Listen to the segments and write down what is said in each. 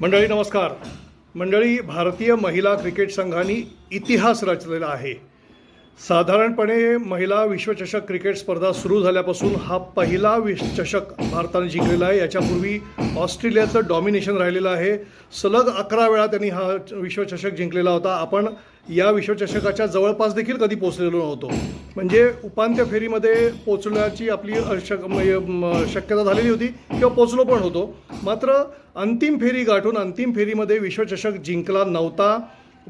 मंडळी नमस्कार. मंडळी भारतीय महिला क्रिकेट संघाने इतिहास रचलेला आहे. साधारणपणे महिला विश्वचषक क्रिकेट स्पर्धा सुरू झाल्यापासून हा पहिला विश्वचषक भारताने जिंकलेला आहे. याच्यापूर्वी ऑस्ट्रेलियाचं डॉमिनेशन राहिलेलं आहे. सलग अकरा वेळा त्यांनी हा विश्वचषक जिंकलेला होता. आपण या विश्वचषकाच्या जवळपास देखील कधी पोचलेलो नव्हतो. म्हणजे उपांत्य फेरीमध्ये पोचण्याची आपली शक म्हणजे शक्यता झालेली होती किंवा पोचलो पण होतो. मात्र अंतिम फेरी गाठून अंतिम फेरीमध्ये विश्वचषक जिंकला नव्हता.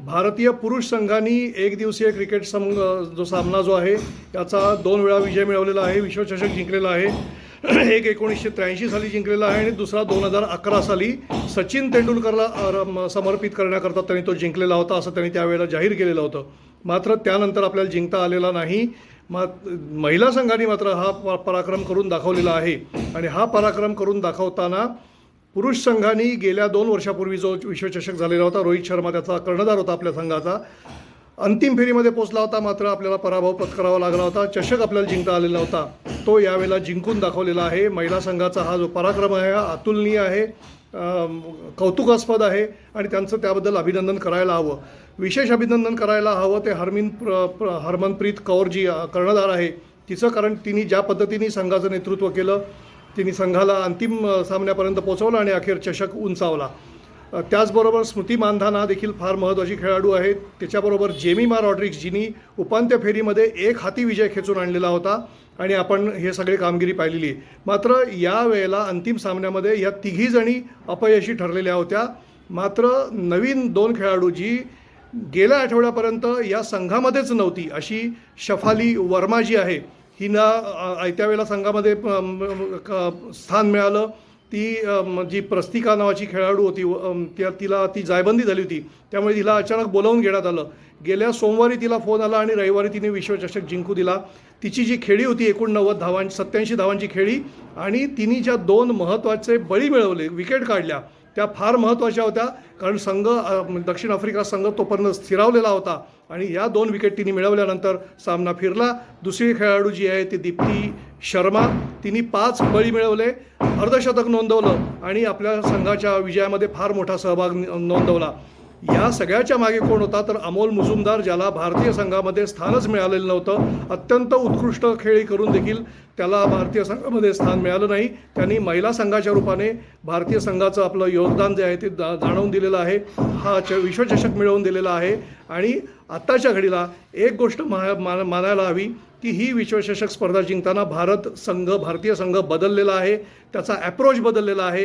भारतीय पुरुष संघाने एक दिवसीय क्रिकेट संघ जो सामना जो आहे याचा दोन वेळा विजय मिळवलेला आहे विश्वचषक जिंकलेला आहे. एक एकोणीसशे त्र्याऐंशी साली जिंकलेला आहे आणि दुसरा दोन हजार अकरा साली सचिन तेंडुलकरला समर्पित करण्याकरता त्यांनी तो जिंकलेला होता असं त्यांनी त्यावेळेला जाहीर केलेलं होतं. मात्र त्यानंतर आपल्याला जिंकता आलेला नाही. मा महिला संघाने मात्र हा प- पराक्रम करून दाखवलेला आहे. आणि हा पराक्रम करून दाखवताना पुरुष संघाने गेल्या दोन वर्षापूर्वी जो विश्वचषक झालेला होता रोहित शर्मा त्याचा कर्णधार होता आपल्या संघाचा. अंतिम फेरीमध्ये पोचला होता मात्र आपल्याला पराभव पत्करावा लागला होता. चषक आपल्याला जिंकता आलेला होता. तो यावेळेला जिंकून दाखवलेला आहे. महिला संघाचा हा जो पराक्रम आहे हा अतुलनीय आहे कौतुकास्पद आहे आणि त्यांचं त्याबद्दल अभिनंदन करायला हवं. विशेष अभिनंदन करायला हवं ते हरमिन प्र प्र हरमनप्रीत कौर जी कर्णधार आहे. तिचं कारण तिने ज्या पद्धतीने संघाचं नेतृत्व केलं तिने संघाला अंतिम सामन्यापर्यंत पोचवला आणि अखेर चषक उंचावला. त्याचबरोबर स्मृती मानधाना देखील फार महत्त्वाची खेळाडू आहेत. त्याच्याबरोबर जेमिमा रॉड्रिक्स जिनी उपांत्य फेरीमध्ये एक हाती विजय खेचून आणलेला होता आणि आपण हे सगळे कामगिरी पाहिलेली मात्र या वेळेला अंतिम सामन्यामध्ये या तिघीजणी अपयशी ठरलेल्या होत्या. मात्र नवीन दोन खेळाडू जी गेल्या आठवड्यापर्यंत या संघामध्येच नव्हती अशी शफाली वर्मा जी आहे हिना आयत्या वेळेला संघामध्ये स्थान मिळालं. ती जी प्रस्तिका नावाची खेळाडू होती त्या तिला ती जायबंदी झाली होती. त्यामुळे तिला अचानक बोलावून घेण्यात आलं. गेल्या सोमवारी तिला फोन आला आणि रविवारी तिने विश्वचषक जिंकू दिला. तिची जी खेळी होती एकोणनव्वद धावांची सत्याऐंशी धावांची खेळी आणि तिने ज्या दोन महत्त्वाचे बळी मिळवले विकेट काढल्या त्या फार महत्त्वाच्या होत्या. कारण संघ दक्षिण आफ्रिका संघ तोपर्यंत स्थिरावलेला होता. आणि या दोन विकेट तिने मिळवल्यानंतर सामना फिरला. दुसरी खेळाडू जी आहे ती दीप्ती शर्मा. तिने पाच बळी मिळवले अर्धशतक नोंदवलं आणि आपल्या संघाच्या विजयामध्ये फार मोठा सहभाग नोंदवला. या सगळ्याच्या मागे कोण होता? तर अमोल मुजुमदार ज्याला भारतीय संघामध्ये स्थानच मिळालेलं नव्हतं. अत्यंत उत्कृष्ट खेळी करून देखील त्याला भारतीय संघामध्ये स्थान मिळालं नाही. त्यांनी महिला संघाच्या रूपाने भारतीय संघाचं आपलं योगदान जे आहे ते जा जाणवून दिलेलं आहे. हा च विश्वचषक मिळवून दिलेला आहे. आणि आत्ताच्या घडीला एक गोष्ट महा मा- मानायला हवी की ही विश्वचषक स्पर्धा जिंकताना भारत संघ भारतीय संघ बदललेला आहे. त्याचा ॲप्रोच बदललेला आहे.